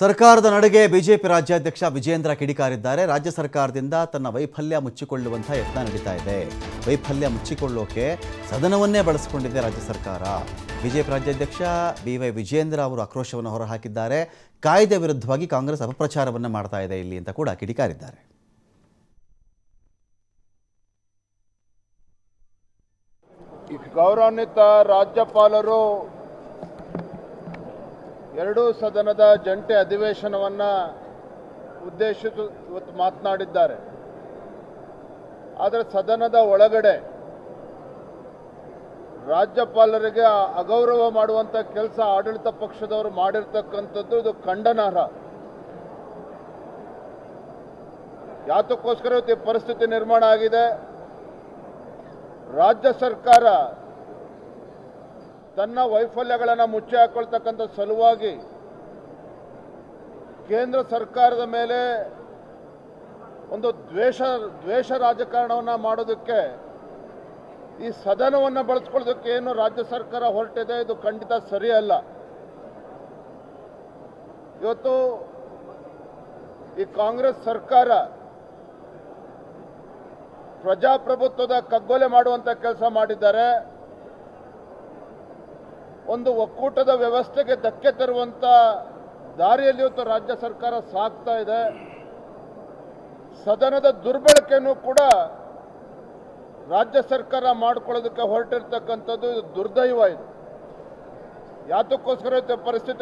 ಸರ್ಕಾರದ ನಡೆಗೆ ಬಿಜೆಪಿ ರಾಜ್ಯಾಧ್ಯಕ್ಷ ವಿಜೇಂದ್ರ ಕಿಡಿಕಾರಿದ್ದಾರೆ. ರಾಜ್ಯ ಸರ್ಕಾರದಿಂದ ತನ್ನ ವೈಫಲ್ಯ ಮುಚ್ಚಿಕೊಳ್ಳುವಂಥ ಯತ್ನ ನಡೀತಾ ಇದೆ. ವೈಫಲ್ಯ ಮುಚ್ಚಿಕೊಳ್ಳೋಕೆ ಸದನವನ್ನೇ ಬಳಸಿಕೊಂಡಿದೆ ರಾಜ್ಯ ಸರ್ಕಾರ. ಬಿಜೆಪಿ ರಾಜ್ಯಾಧ್ಯಕ್ಷ ಬಿ ವೈ ವಿಜೇಂದ್ರ ಅವರು ಆಕ್ರೋಶವನ್ನು ಹೊರಹಾಕಿದ್ದಾರೆ. ಕಾಯ್ದೆ ವಿರುದ್ಧವಾಗಿ ಕಾಂಗ್ರೆಸ್ ಅಪಪ್ರಚಾರವನ್ನು ಮಾಡ್ತಾ ಇದೆ ಇಲ್ಲಿ ಅಂತ ಕೂಡ ಕಿಡಿಕಾರಿದ್ದಾರೆ. ಗೌರವಾನ್ವಿತ ರಾಜ್ಯಪಾಲರು ಎರಡೂ ಸದನದ ಜಂಟಿ ಅಧಿವೇಶನವನ್ನು ಉದ್ದೇಶಿಸಿ ಇವತ್ತು ಮಾತನಾಡಿದ್ದಾರೆ. ಆದರೆ ಸದನದ ಒಳಗಡೆ ರಾಜ್ಯಪಾಲರಿಗೆ ಅಗೌರವ ಮಾಡುವಂಥ ಕೆಲಸ ಆಡಳಿತ ಪಕ್ಷದವರು ಮಾಡಿರ್ತಕ್ಕಂಥದ್ದು ಇದು ಖಂಡನಾರ್ಹ ಯಾತಕ್ಕೋಸ್ಕರ ಇವತ್ತು ಪರಿಸ್ಥಿತಿ ನಿರ್ಮಾಣ ಆಗಿದೆ. ರಾಜ್ಯ ಸರ್ಕಾರ ತನ್ನ ವೈಫಲ್ಯಗಳನ್ನು ಮುಚ್ಚಿ ಹಾಕೊಳ್ತಕ್ಕಂಥ ಸಲುವಾಗಿ ಕೇಂದ್ರ ಸರ್ಕಾರದ ಮೇಲೆ ಒಂದು ದ್ವೇಷ ದ್ವೇಷ ರಾಜಕಾರಣವನ್ನು ಮಾಡೋದಕ್ಕೆ ಈ ಸದನವನ್ನು ಬಳಸ್ಕೊಳ್ಳೋದಕ್ಕೆ ಏನು ರಾಜ್ಯ ಸರ್ಕಾರ ಹೊರಟಿದೆ, ಇದು ಖಂಡಿತ ಸರಿಯಲ್ಲ. ಇವತ್ತು ಈ ಕಾಂಗ್ರೆಸ್ ಸರ್ಕಾರ ಪ್ರಜಾಪ್ರಭುತ್ವದ ಕಗ್ಗೊಲೆ ಮಾಡುವಂತ ಕೆಲಸ ಮಾಡಿದ್ದಾರೆ. ಒಂದು ಒಕ್ಕೂಟದ ವ್ಯವಸ್ಥೆಗೆ ಧಕ್ಕೆ ತರುವಂತ ದಾರಿಯಲ್ಲಿ ಇವತ್ತು ರಾಜ್ಯ ಸರ್ಕಾರ ಸಾಗ್ತಾ ಇದೆ. ಸದನದ ದುರ್ಬಳಕೆಯನ್ನು ಕೂಡ ರಾಜ್ಯ ಸರ್ಕಾರ ಮಾಡ್ಕೊಳ್ಳೋದಕ್ಕೆ ಹೊರಟಿರ್ತಕ್ಕಂಥದ್ದು ಇದು ದುರ್ದೈವ ಇದು. ಯಾತಕ್ಕೋಸ್ಕರ ಪರಿಸ್ಥಿತಿ